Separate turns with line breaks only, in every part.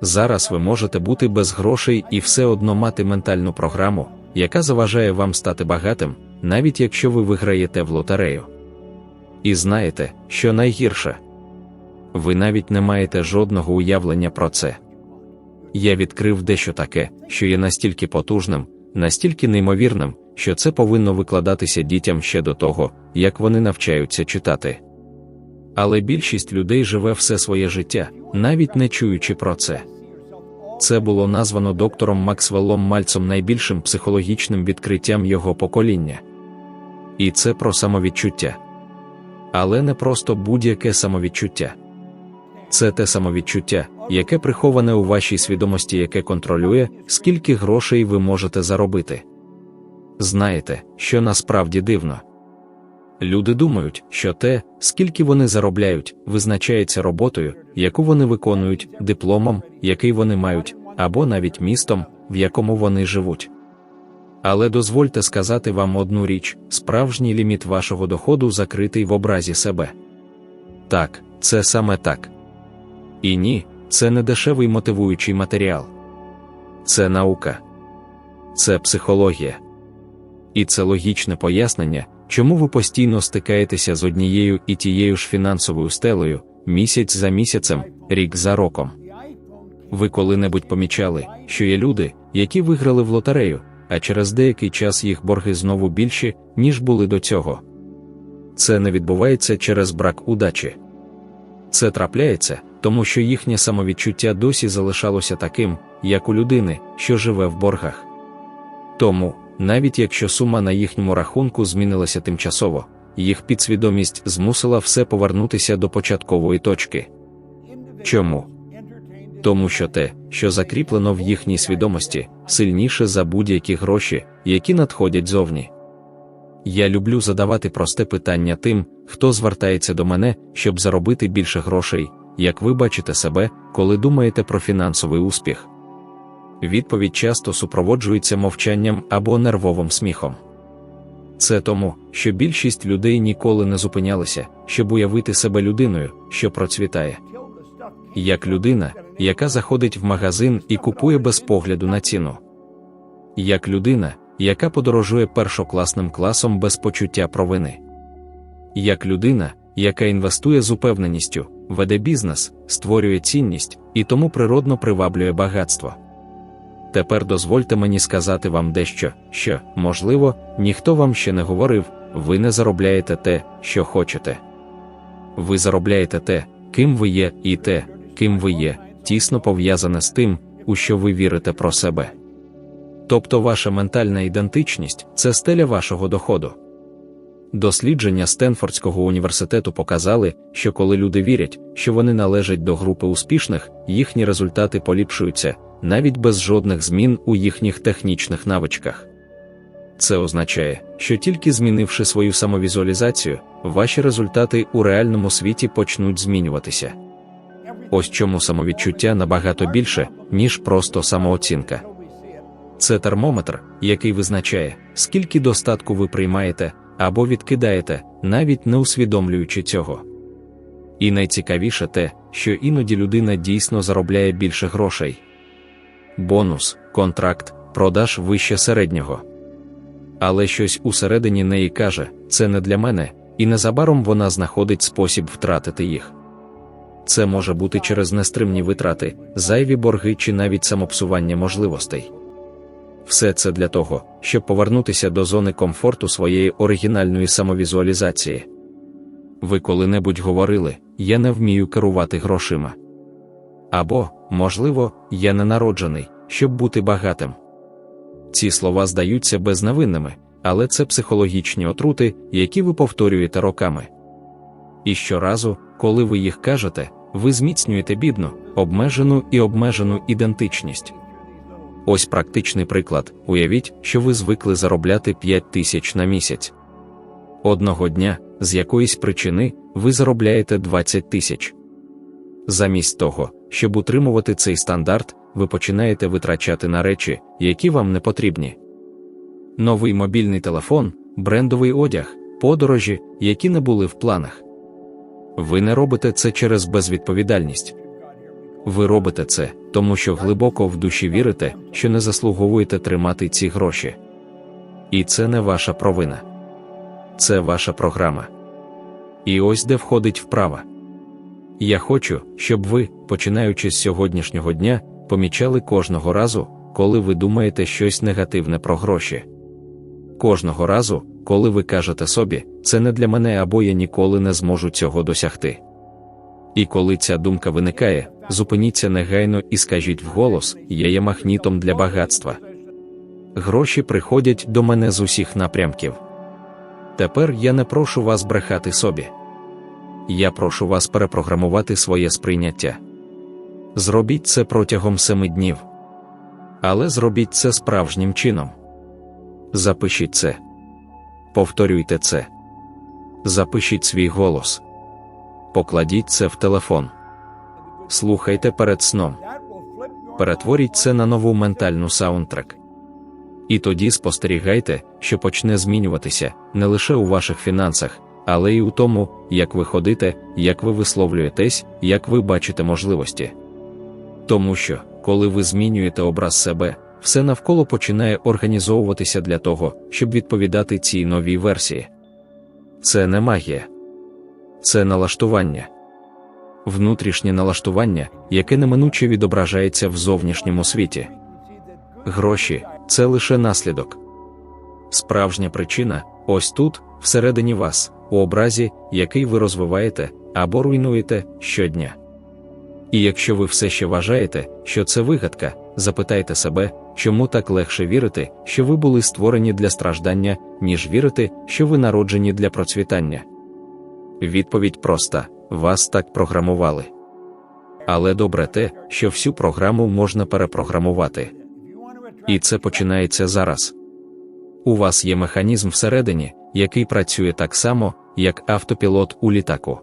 Зараз ви можете бути без грошей і все одно мати ментальну програму, яка заважає вам стати багатим, навіть якщо ви виграєте в лотерею. І знаєте, що найгірше? Ви навіть не маєте жодного уявлення про це. Я відкрив дещо таке, що є настільки потужним, настільки неймовірним, що це повинно викладатися дітям ще до того, як вони навчаються читати. Але більшість людей живе все своє життя, навіть не чуючи про це. Це було названо доктором Максвеллом Мальцом найбільшим психологічним відкриттям його покоління. І це про самовідчуття. Але не просто будь-яке самовідчуття. Це те самовідчуття, яке приховане у вашій свідомості, яке контролює, скільки грошей ви можете заробити. Знаєте, що насправді дивно. Люди думають, що те, скільки вони заробляють, визначається роботою, яку вони виконують, дипломом, який вони мають, або навіть містом, в якому вони живуть. Але дозвольте сказати вам одну річ: справжній ліміт вашого доходу закритий в образі себе. Так, це саме так. І ні, це не дешевий мотивуючий матеріал. Це наука, це психологія. І це логічне пояснення, чому ви постійно стикаєтеся з однією і тією ж фінансовою стелею місяць за місяцем, рік за роком. Ви коли-небудь помічали, що є люди, які виграли в лотерею, а через деякий час їх борги знову більші, ніж були до цього. Це не відбувається через брак удачі. Це трапляється, тому що їхнє самовідчуття досі залишалося таким, як у людини, що живе в боргах. Тому, навіть якщо сума на їхньому рахунку змінилася тимчасово, їх підсвідомість змусила все повернутися до початкової точки. Чому? Тому що те, що закріплено в їхній свідомості, сильніше за будь-які гроші, які надходять зовні. Я люблю задавати просте питання тим, хто звертається до мене, щоб заробити більше грошей, як ви бачите себе, коли думаєте про фінансовий успіх. Відповідь часто супроводжується мовчанням або нервовим сміхом. Це тому, що більшість людей ніколи не зупинялися, щоб уявити себе людиною, що процвітає. Як людина, яка заходить в магазин і купує без погляду на ціну. Як людина, яка подорожує першокласним класом без почуття провини. Як людина, яка інвестує з упевненістю, веде бізнес, створює цінність і тому природно приваблює багатство. Тепер дозвольте мені сказати вам дещо, що, можливо, ніхто вам ще не говорив, ви не заробляєте те, що хочете. Ви заробляєте те, ким ви є, і те, ким ви є, тісно пов'язане з тим, у що ви вірите про себе. Тобто ваша ментальна ідентичність це стеля вашого доходу. Дослідження Стенфордського університету показали, що коли люди вірять, що вони належать до групи успішних, їхні результати поліпшуються, навіть без жодних змін у їхніх технічних навичках. Це означає, що тільки змінивши свою самовізуалізацію, ваші результати у реальному світі почнуть змінюватися. Ось чому самовідчуття набагато більше, ніж просто самооцінка. Це термометр, який визначає, скільки достатку ви приймаєте або відкидаєте, навіть не усвідомлюючи цього. І найцікавіше те, що іноді людина дійсно заробляє більше грошей. Бонус, контракт, продаж вище середнього. Але щось усередині неї каже, це не для мене, і незабаром вона знаходить спосіб втратити їх. Це може бути через нестримні витрати, зайві борги чи навіть самопсування можливостей. Все це для того, щоб повернутися до зони комфорту своєї оригінальної самовізуалізації. Ви коли-небудь говорили, я не вмію керувати грошима. Або, можливо, я не народжений, щоб бути багатим. Ці слова здаються безневинними, але це психологічні отрути, які ви повторюєте роками. І щоразу, коли ви їх кажете, ви зміцнюєте бідну, обмежену і обмежену ідентичність. Ось практичний приклад: уявіть, що ви звикли заробляти 5 тисяч на місяць. Одного дня, з якоїсь причини, ви заробляєте 20 тисяч. Замість того, щоб утримувати цей стандарт, ви починаєте витрачати на речі, які вам не потрібні. Новий мобільний телефон, брендовий одяг, подорожі, які не були в планах. Ви не робите це через безвідповідальність. Ви робите це, тому що глибоко в душі вірите, що не заслуговуєте тримати ці гроші. І це не ваша провина. Це ваша програма. І ось де входить вправа. Я хочу, щоб ви, починаючи з сьогоднішнього дня, помічали кожного разу, коли ви думаєте щось негативне про гроші. Кожного разу, коли ви кажете собі, це не для мене або я ніколи не зможу цього досягти. І коли ця думка виникає, зупиніться негайно і скажіть вголос: я є махнітом для багатства. Гроші приходять до мене з усіх напрямків. Тепер я не прошу вас брехати собі. Я прошу вас перепрограмувати своє сприйняття. Зробіть це протягом семи днів. Але зробіть це справжнім чином. Запишіть це. Повторюйте це. Запишіть свій голос. Покладіть це в телефон. Слухайте перед сном. Перетворіть це на нову ментальну саундтрек. І тоді спостерігайте, що почне змінюватися не лише у ваших фінансах, але й у тому, як ви ходите, як ви висловлюєтесь, як ви бачите можливості. Тому що, коли ви змінюєте образ себе, все навколо починає організовуватися для того, щоб відповідати цій новій версії. Це не магія, це налаштування. Внутрішнє налаштування, яке неминуче відображається в зовнішньому світі. Гроші це лише наслідок. Справжня причина ось тут, всередині вас, у образі, який ви розвиваєте або руйнуєте щодня. І якщо ви все ще вважаєте, що це вигадка, запитайте себе, чому так легше вірити, що ви були створені для страждання, ніж вірити, що ви народжені для процвітання. Відповідь проста: вас так програмували. Але добре те, що всю програму можна перепрограмувати. І це починається зараз. У вас є механізм всередині, який працює так само, як автопілот у літаку.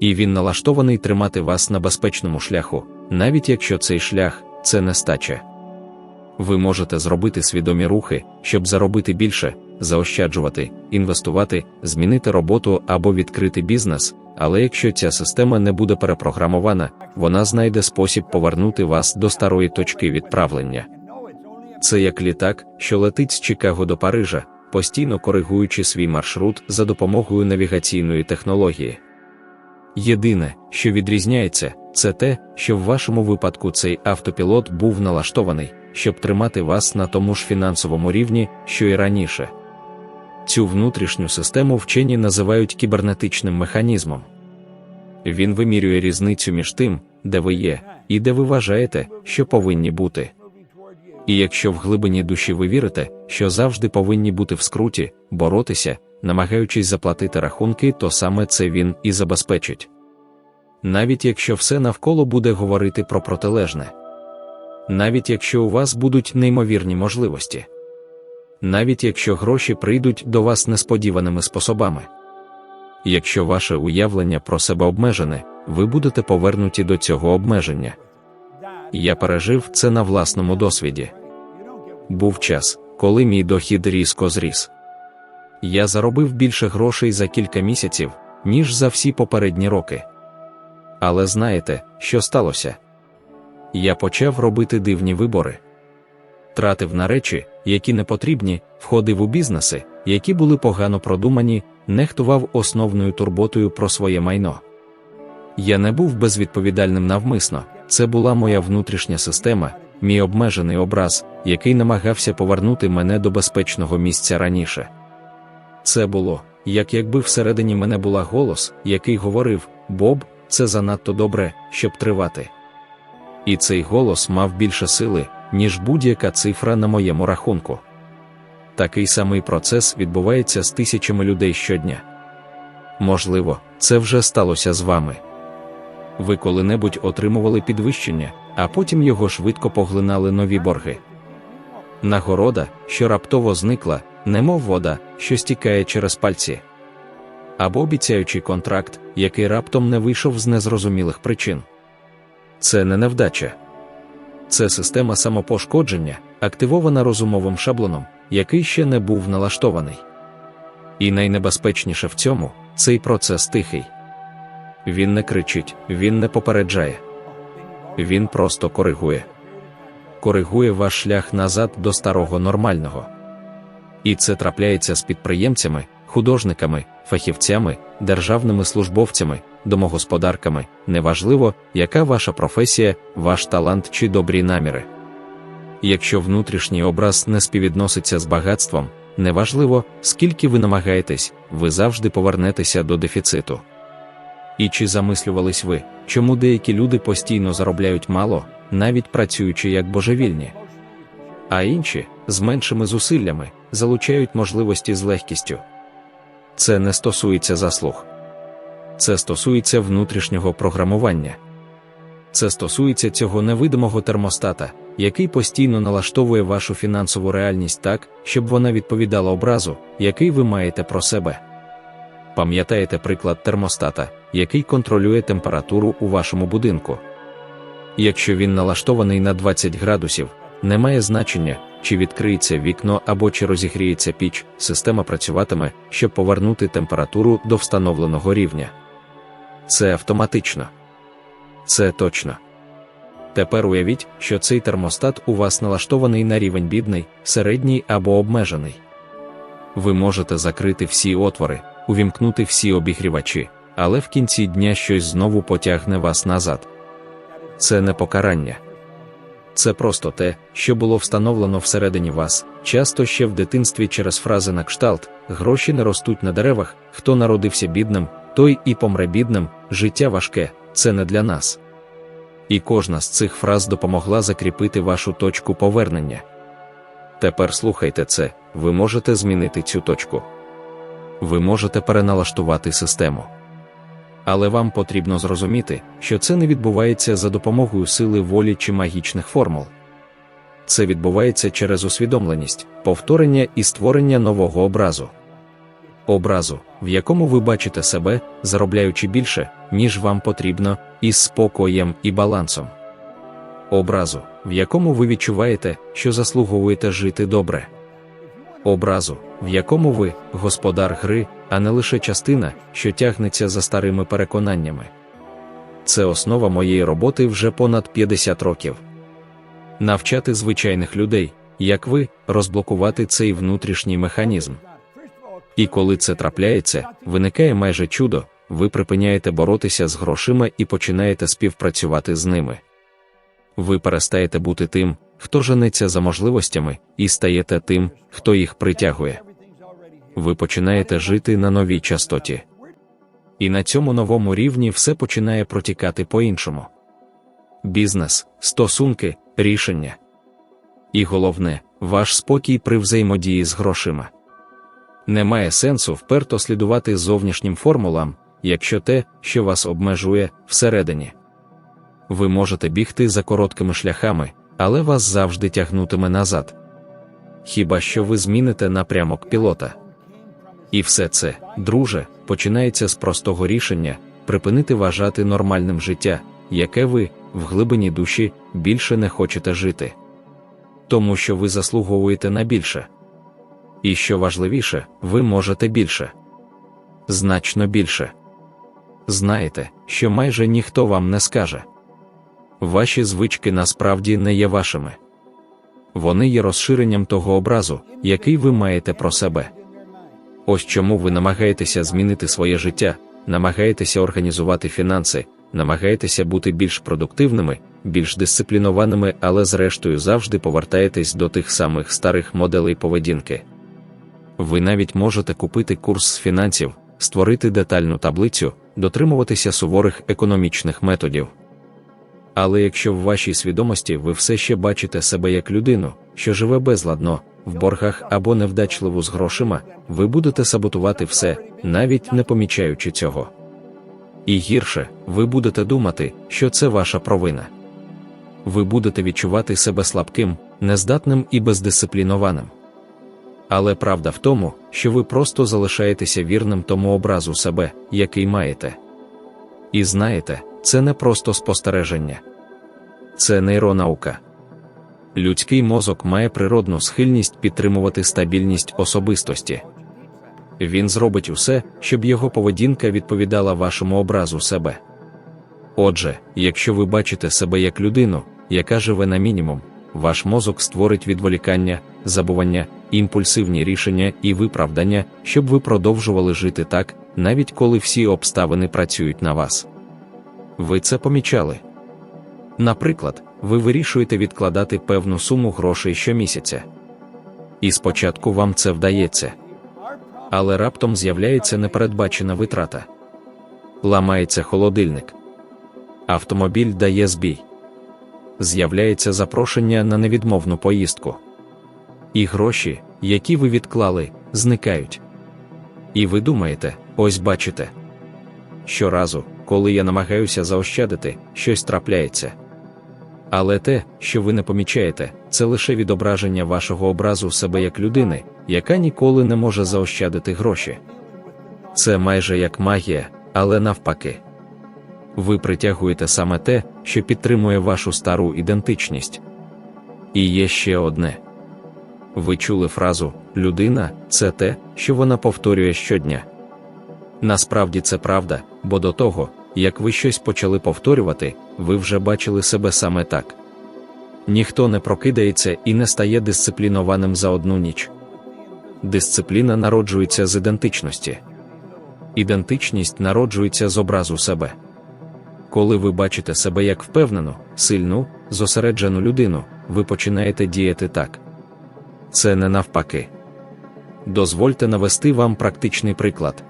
І він налаштований тримати вас на безпечному шляху, навіть якщо цей шлях це нестача. Ви можете зробити свідомі рухи, щоб заробити більше, заощаджувати, інвестувати, змінити роботу або відкрити бізнес, але якщо ця система не буде перепрограмована, вона знайде спосіб повернути вас до старої точки відправлення. Це як літак, що летить з Чикаго до Парижа, постійно коригуючи свій маршрут за допомогою навігаційної технології. Єдине, що відрізняється, це те, що в вашому випадку цей автопілот був налаштований, щоб тримати вас на тому ж фінансовому рівні, що і раніше. Цю внутрішню систему вчені називають кібернетичним механізмом. Він вимірює різницю між тим, де ви є, і де ви вважаєте, що повинні бути. І якщо в глибині душі ви вірите, що завжди повинні бути в скруті, боротися, намагаючись заплатити рахунки, то саме це він і забезпечить. Навіть якщо все навколо буде говорити про протилежне, навіть якщо у вас будуть неймовірні можливості, навіть якщо гроші прийдуть до вас несподіваними способами. Якщо ваше уявлення про себе обмежене, ви будете повернуті до цього обмеження. Я пережив це на власному досвіді. Був час, коли мій дохід різко зріс. Я заробив більше грошей за кілька місяців, ніж за всі попередні роки. Але знаєте, що сталося? Я почав робити дивні вибори. Тратив на речі, які не потрібні, входив у бізнеси, які були погано продумані, нехтував основною турботою про своє майно. Я не був безвідповідальним навмисно, це була моя внутрішня система, мій обмежений образ, який намагався повернути мене до безпечного місця раніше. Це було, як якби всередині мене була голос, який говорив: Боб, це занадто добре, щоб тривати. І цей голос мав більше сили, ніж будь-яка цифра на моєму рахунку. Такий самий процес відбувається з тисячами людей щодня. Можливо, це вже сталося з вами. Ви коли-небудь отримували підвищення, а потім його швидко поглинали нові борги. Нагорода, що раптово зникла, немов вода, що стікає через пальці. Або обіцяючий контракт, який раптом не вийшов з незрозумілих причин. Це не невдача. Це система самопошкодження, активована розумовим шаблоном, який ще не був налаштований. І найнебезпечніше в цьому цей процес тихий. Він не кричить, він не попереджає. він просто коригує. Коригує ваш шлях назад до старого нормального. І це трапляється з підприємцями, художниками, фахівцями, державними службовцями, домогосподарками, неважливо, яка ваша професія, ваш талант чи добрі наміри. Якщо внутрішній образ не співвідноситься з багатством, неважливо, скільки ви намагаєтесь, ви завжди повернетеся до дефіциту. І чи замислювались ви, чому деякі люди постійно заробляють мало, навіть працюючи як божевільні, а інші, з меншими зусиллями, залучають можливості з легкістю? Це не стосується заслуг. Це стосується внутрішнього програмування. Це стосується цього невидимого термостата, який постійно налаштовує вашу фінансову реальність так, щоб вона відповідала образу, який ви маєте про себе. Пам'ятаєте приклад термостата, який контролює температуру у вашому будинку. Якщо він налаштований на 20 градусів, не має значення, чи відкриється вікно або чи розігріється піч, система працюватиме, щоб повернути температуру до встановленого рівня. Це автоматично. Це точно. Тепер уявіть, що цей термостат у вас налаштований на рівень бідний, середній або обмежений. Ви можете закрити всі отвори, увімкнути всі обігрівачі, але в кінці дня щось знову потягне вас назад. Це не покарання. Це просто те, що було встановлено всередині вас, часто ще в дитинстві через фрази на кшталт, гроші не ростуть на деревах, хто народився бідним, той і помре бідним, життя важке, це не для нас. І кожна з цих фраз допомогла закріпити вашу точку повернення. Тепер слухайте це, ви можете змінити цю точку. Ви можете переналаштувати систему. Але вам потрібно зрозуміти, що це не відбувається за допомогою сили волі чи магічних формул. Це відбувається через усвідомленість, повторення і створення нового образу. Образу, в якому ви бачите себе, заробляючи більше, ніж вам потрібно, із спокоєм і балансом. Образу, в якому ви відчуваєте, що заслуговуєте жити добре. Образу, в якому ви господар гри, а не лише частина, що тягнеться за старими переконаннями. Це основа моєї роботи вже понад 50 років. Навчати звичайних людей, як ви, розблокувати цей внутрішній механізм. І коли це трапляється, виникає майже чудо, ви припиняєте боротися з грошима і починаєте співпрацювати з ними. Ви перестаєте бути тим, хто женеться за можливостями, і стаєте тим, хто їх притягує. Ви починаєте жити на новій частоті. І на цьому новому рівні все починає протікати по-іншому. Бізнес, стосунки, рішення. І головне, ваш спокій при взаємодії з грошима. Немає сенсу вперто слідувати зовнішнім формулам, якщо те, що вас обмежує, всередині. Ви можете бігти за короткими шляхами, але вас завжди тягнутиме назад. Хіба що ви зміните напрямок пілота? І все це, друже, починається з простого рішення припинити вважати нормальним життя, яке ви, в глибині душі, більше не хочете жити. Тому що ви заслуговуєте на більше. І що важливіше, ви можете більше. Значно більше. Знаєте, що майже ніхто вам не скаже. Ваші звички насправді не є вашими. Вони є розширенням того образу, який ви маєте про себе. Ось чому ви намагаєтеся змінити своє життя, намагаєтеся організувати фінанси, намагаєтеся бути більш продуктивними, більш дисциплінованими, але зрештою завжди повертаєтесь до тих самих старих моделей поведінки. Ви навіть можете купити курс з фінансів, створити детальну таблицю, дотримуватися суворих економічних методів. Але якщо в вашій свідомості ви все ще бачите себе як людину, що живе безладно, в боргах або невдачливу з грошима, ви будете саботувати все, навіть не помічаючи цього. І гірше, ви будете думати, що це ваша провина. Ви будете відчувати себе слабким, нездатним і бездисциплінованим. Але правда в тому, що ви просто залишаєтеся вірним тому образу себе, який маєте. І знаєте, це не просто спостереження, це нейронаука. Людський мозок має природну схильність підтримувати стабільність особистості. Він зробить усе, щоб його поведінка відповідала вашому образу себе. Отже, якщо ви бачите себе як людину, яка живе на мінімум, ваш мозок створить відволікання, забування, імпульсивні рішення і виправдання, щоб ви продовжували жити так, навіть коли всі обставини працюють на вас. Ви це помічали. Наприклад, ви вирішуєте відкладати певну суму грошей щомісяця. І спочатку вам це вдається. Але раптом з'являється непередбачена витрата. Ламається холодильник. Автомобіль дає збій. З'являється запрошення на невідмовну поїздку. І гроші, які ви відклали, зникають. І ви думаєте, ось бачите. Щоразу, коли я намагаюся заощадити, щось трапляється. Але те, що ви не помічаєте, це лише відображення вашого образу себе як людини, яка ніколи не може заощадити гроші. Це майже як магія, але навпаки. Ви притягуєте саме те, що підтримує вашу стару ідентичність. І є ще одне. Ви чули фразу людина це те, що вона повторює щодня. Насправді це правда, бо до того, як ви щось почали повторювати, ви вже бачили себе саме так. Ніхто не прокидається і не стає дисциплінованим за одну ніч. Дисципліна народжується з ідентичності. Ідентичність народжується з образу себе. Коли ви бачите себе як впевнену, сильну, зосереджену людину, ви починаєте діяти так. Це не навпаки. Дозвольте навести вам практичний приклад.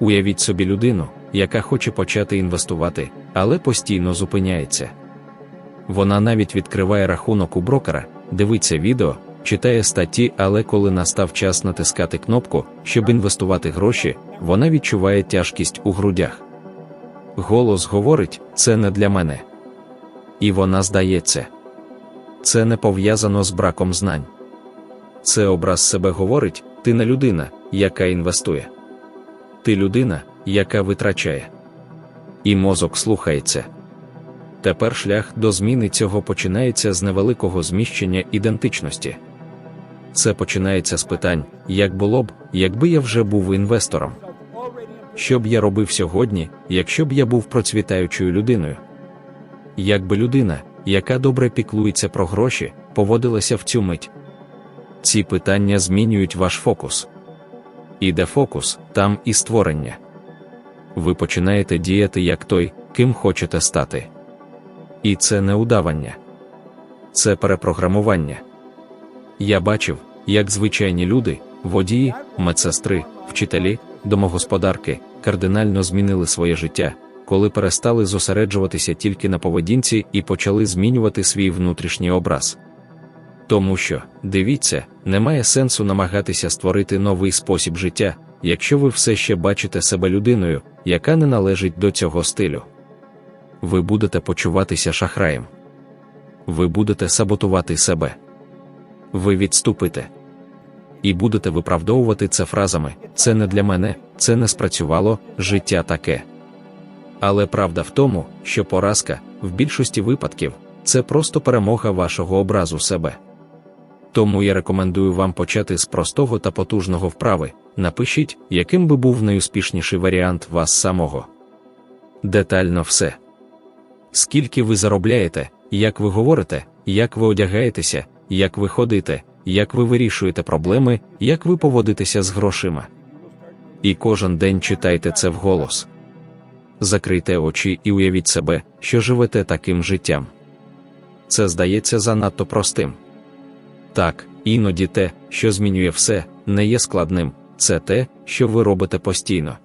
Уявіть собі людину, яка хоче почати інвестувати, але постійно зупиняється. Вона навіть відкриває рахунок у брокера, дивиться відео, читає статті, але коли настав час натискати кнопку, щоб інвестувати гроші, вона відчуває тяжкість у грудях. Голос говорить, це не для мене. І вона здається. Це не пов'язано з браком знань. Це образ себе говорить, ти не людина, яка інвестує. Ти людина, яка витрачає. І мозок слухається. Тепер шлях до зміни цього починається з невеликого зміщення ідентичності. Це починається з питань, як було б, якби я вже був інвестором. Що б я робив сьогодні, якщо б я був процвітаючою людиною? Як би людина, яка добре піклується про гроші, поводилася в цю мить? Ці питання змінюють ваш фокус. І де фокус, там і створення. Ви починаєте діяти як той, ким хочете стати. І це не удавання, це перепрограмування. Я бачив, як звичайні люди, водії, медсестри, вчителі, домогосподарки кардинально змінили своє життя, коли перестали зосереджуватися тільки на поведінці і почали змінювати свій внутрішній образ. Тому що, дивіться, немає сенсу намагатися створити новий спосіб життя, якщо ви все ще бачите себе людиною, яка не належить до цього стилю. Ви будете почуватися шахраєм. Ви будете саботувати себе. Ви відступите. І будете виправдовувати це фразами: це не для мене, це не спрацювало, життя таке. Але правда в тому, що поразка, в більшості випадків, це просто перемога вашого образу себе. Тому я рекомендую вам почати з простого та потужного вправи. Напишіть, яким би був найуспішніший варіант вас самого. Детально все. Скільки ви заробляєте, як ви говорите, як ви одягаєтеся, як ви ходите, як ви вирішуєте проблеми, як ви поводитеся з грошима. І кожен день читайте це вголос. Закрийте очі і уявіть себе, що живете таким життям. Це здається занадто простим. Так, іноді те, що змінює все, не є складним, це те, що ви робите постійно.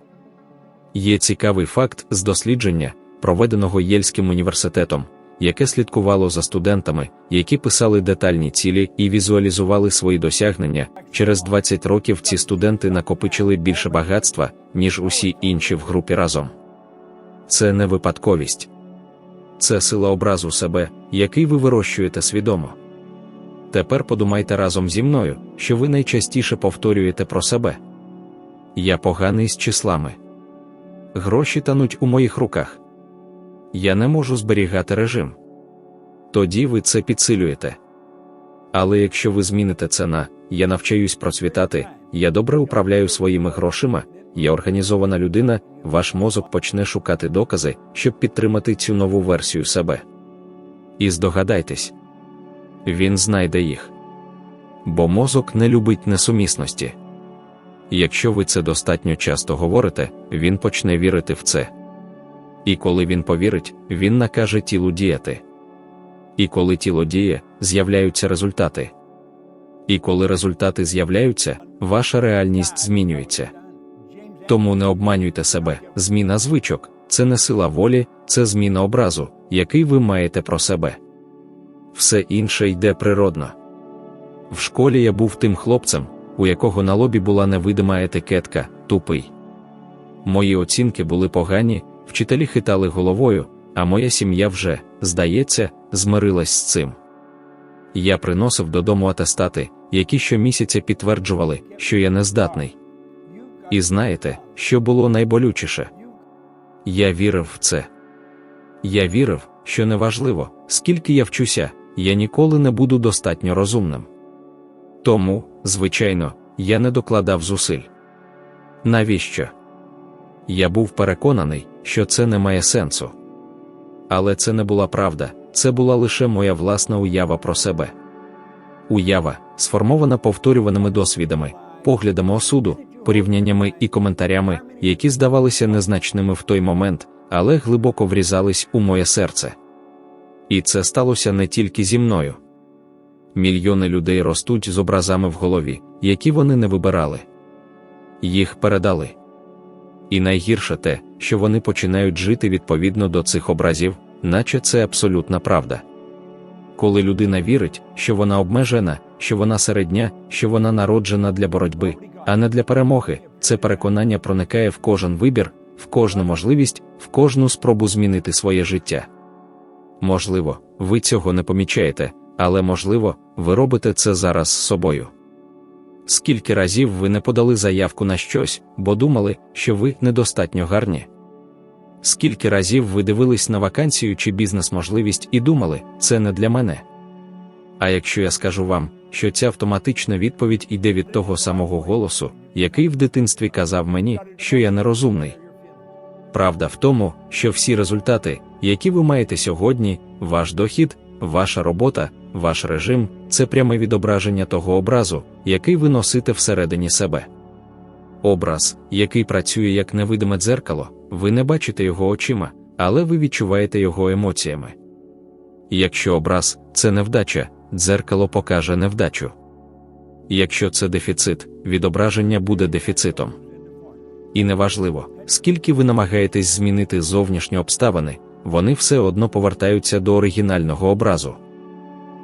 Є цікавий факт з дослідження, проведеного Єльським університетом, яке слідкувало за студентами, які писали детальні цілі і візуалізували свої досягнення. Через 20 років ці студенти накопичили більше багатства, ніж усі інші в групі разом. Це не випадковість, це сила образу себе, який ви вирощуєте свідомо. Тепер подумайте разом зі мною, що ви найчастіше повторюєте про себе. Я поганий з числами. Гроші тануть у моїх руках. Я не можу зберігати режим. Тоді ви це підсилюєте. Але якщо ви зміните це на я навчаюсь процвітати, я добре управляю своїми грошима, є організована людина, ваш мозок почне шукати докази, щоб підтримати цю нову версію себе. І здогадайтесь, він знайде їх. Бо мозок не любить несумісності. Якщо ви це достатньо часто говорите, він почне вірити в це. І коли він повірить, він накаже тілу діяти. І коли тіло діє, з'являються результати. І коли результати з'являються, ваша реальність змінюється. Тому не обманюйте себе, зміна звичок це не сила волі, це зміна образу, який ви маєте про себе. Все інше йде природно. В школі я був тим хлопцем, у якого на лобі була невидима етикетка тупий. Мої оцінки були погані, вчителі хитали головою, а моя сім'я вже, здається, змирилась з цим. Я приносив додому атестати, які щомісяця підтверджували, що я нездатний. І знаєте, що було найболючіше? Я вірив в це. Я вірив, що неважливо, скільки я вчуся, я ніколи не буду достатньо розумним. Тому, звичайно, я не докладав зусиль. Навіщо? Я був переконаний, що це не має сенсу. Але це не була правда, це була лише моя власна уява про себе. Уява, сформована повторюваними досвідами, поглядами осуду, порівняннями і коментарями, які здавалися незначними в той момент, але глибоко врізались у моє серце. І це сталося не тільки зі мною. Мільйони людей ростуть з образами в голові, які вони не вибирали. Їх передали. І найгірше те, що вони починають жити відповідно до цих образів, наче це абсолютна правда. Коли людина вірить, що вона обмежена, що вона середня, що вона народжена для боротьби, а не для перемоги, це переконання проникає в кожен вибір, в кожну можливість, в кожну спробу змінити своє життя. Можливо, ви цього не помічаєте, але можливо, ви робите це зараз з собою. Скільки разів ви не подали заявку на щось, бо думали, що ви недостатньо гарні? Скільки разів ви дивились на вакансію чи бізнес-можливість і думали, це не для мене? А якщо я скажу вам, що ця автоматична відповідь йде від того самого голосу, який в дитинстві казав мені, що я нерозумний? Правда в тому, що всі результати, які ви маєте сьогодні, ваш дохід, ваша робота, ваш режим це пряме відображення того образу, який ви носите всередині себе. Образ, який працює як невидиме дзеркало, ви не бачите його очима, але ви відчуваєте його емоціями. Якщо образ це невдача, дзеркало покаже невдачу. Якщо це дефіцит, відображення буде дефіцитом. І неважливо, скільки ви намагаєтесь змінити зовнішні обставини, вони все одно повертаються до оригінального образу.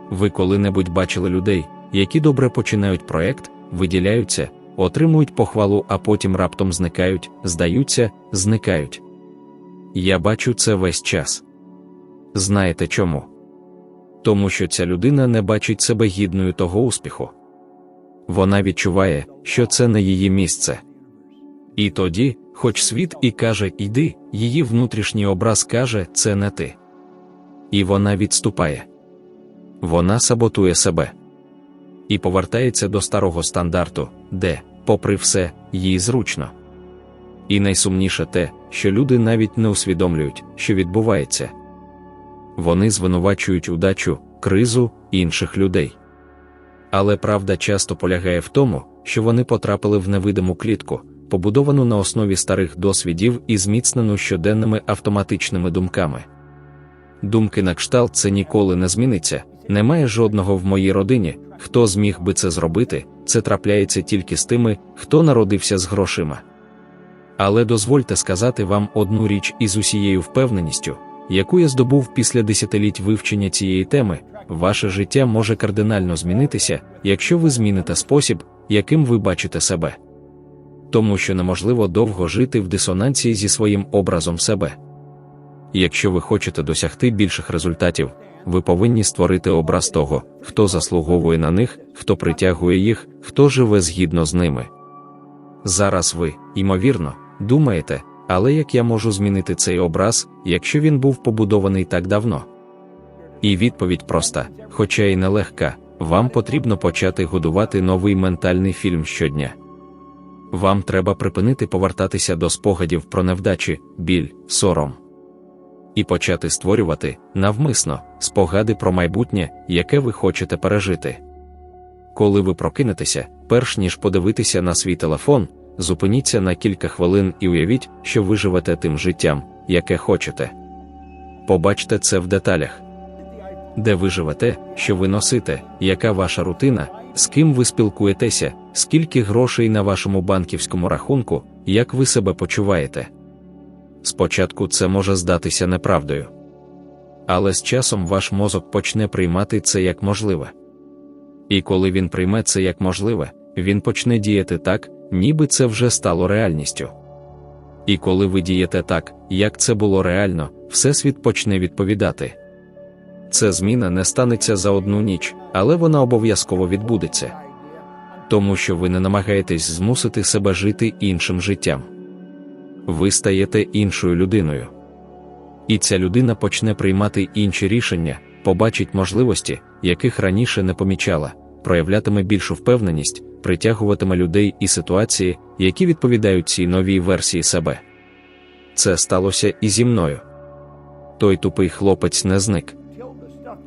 Ви коли-небудь бачили людей, які добре починають проект, виділяються, отримують похвалу, а потім раптом зникають, здаються, зникають. Я бачу це весь час. Знаєте чому? Тому що ця людина не бачить себе гідною того успіху. Вона відчуває, що це не її місце. І тоді, хоч світ і каже Іди, її внутрішній образ каже, це не ти. І вона відступає. Вона саботує себе і повертається до старого стандарту, де, попри все, їй зручно. І найсумніше те, що люди навіть не усвідомлюють, що відбувається. Вони звинувачують удачу, кризу інших людей. Але правда часто полягає в тому, що вони потрапили в невидиму клітку, побудовану на основі старих досвідів і зміцнену щоденними автоматичними думками. Думки на кшталт це ніколи не зміниться, немає жодного в моїй родині, хто зміг би це зробити, це трапляється тільки з тими, хто народився з грошима. Але дозвольте сказати вам одну річ із усією впевненістю, яку я здобув після десятиліть вивчення цієї теми, ваше життя може кардинально змінитися, якщо ви зміните спосіб, яким ви бачите себе. Тому що неможливо довго жити в дисонансі зі своїм образом себе. Якщо ви хочете досягти більших результатів, ви повинні створити образ того, хто заслуговує на них, хто притягує їх, хто живе згідно з ними. Зараз ви, ймовірно, думаєте, але як я можу змінити цей образ, якщо він був побудований так давно? І відповідь проста, хоча й нелегка, вам потрібно почати годувати новий ментальний фільм щодня. Вам треба припинити повертатися до спогадів про невдачі, біль, сором. І почати створювати навмисно спогади про майбутнє, яке ви хочете пережити. Коли ви прокинетеся, перш ніж подивитися на свій телефон, зупиніться на кілька хвилин і уявіть, що ви живете тим життям, яке хочете. Побачте це в деталях. Де ви живете, що ви носите, яка ваша рутина, з ким ви спілкуєтеся, скільки грошей на вашому банківському рахунку, як ви себе почуваєте. Спочатку це може здатися неправдою. Але з часом ваш мозок почне приймати це як можливе. І коли він прийме це як можливе, він почне діяти так, ніби це вже стало реальністю. І коли ви дієте так, як це було реально, Всесвіт почне відповідати. Це зміна не станеться за одну ніч, але вона обов'язково відбудеться. Тому що ви не намагаєтесь змусити себе жити іншим життям. Ви стаєте іншою людиною. І ця людина почне приймати інші рішення, побачить можливості, яких раніше не помічала, проявлятиме більшу впевненість, притягуватиме людей і ситуації, які відповідають цій новій версії себе. Це сталося і зі мною. Той тупий хлопець не зник.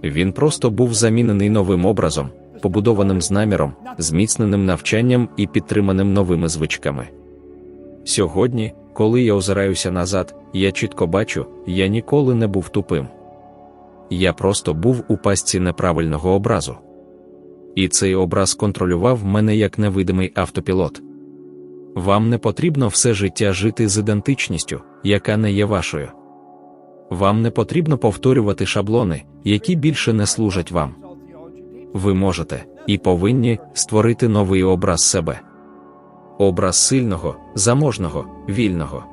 Він просто був замінений новим образом, побудованим з наміром, зміцненим навчанням і підтриманим новими звичками. Сьогодні, коли я озираюся назад, я чітко бачу, я ніколи не був тупим. Я просто був у пастці неправильного образу. І цей образ контролював мене як невидимий автопілот. Вам не потрібно все життя жити з ідентичністю, яка не є вашою. Вам не потрібно повторювати шаблони, які більше не служать вам. Ви можете і повинні створити новий образ себе. Образ сильного, заможного, вільного.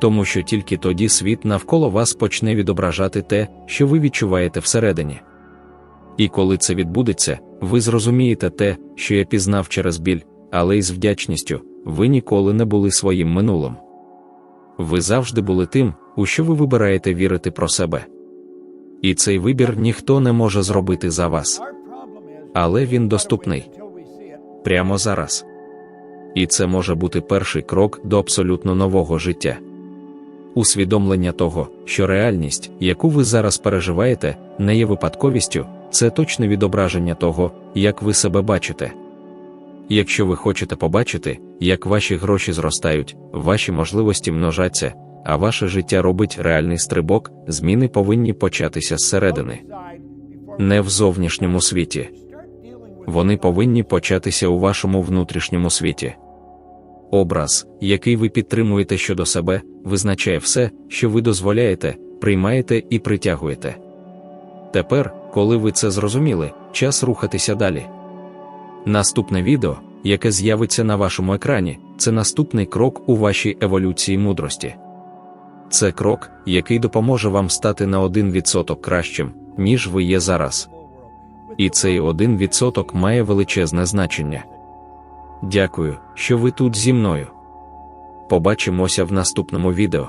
Тому що тільки тоді світ навколо вас почне відображати те, що ви відчуваєте всередині. І коли це відбудеться, ви зрозумієте те, що я пізнав через біль, але й з вдячністю, ви ніколи не були своїм минулим. Ви завжди були тим, у що ви вибираєте вірити про себе. І цей вибір ніхто не може зробити за вас. Але він доступний прямо зараз. І це може бути перший крок до абсолютно нового життя. Усвідомлення того, що реальність, яку ви зараз переживаєте, не є випадковістю, це точне відображення того, як ви себе бачите. Якщо ви хочете побачити, як ваші гроші зростають, ваші можливості множаться, а ваше життя робить реальний стрибок, зміни повинні початися зсередини. Не в зовнішньому світі. Вони повинні початися у вашому внутрішньому світі. Образ, який ви підтримуєте щодо себе, визначає все, що ви дозволяєте, приймаєте і притягуєте. Тепер, коли ви це зрозуміли, час рухатися далі. Наступне відео, яке з'явиться на вашому екрані, це наступний крок у вашій еволюції мудрості. Це крок, який допоможе вам стати на 1% кращим, ніж ви є зараз. І цей 1% має величезне значення. Дякую, що ви тут зі мною. Побачимося в наступному відео.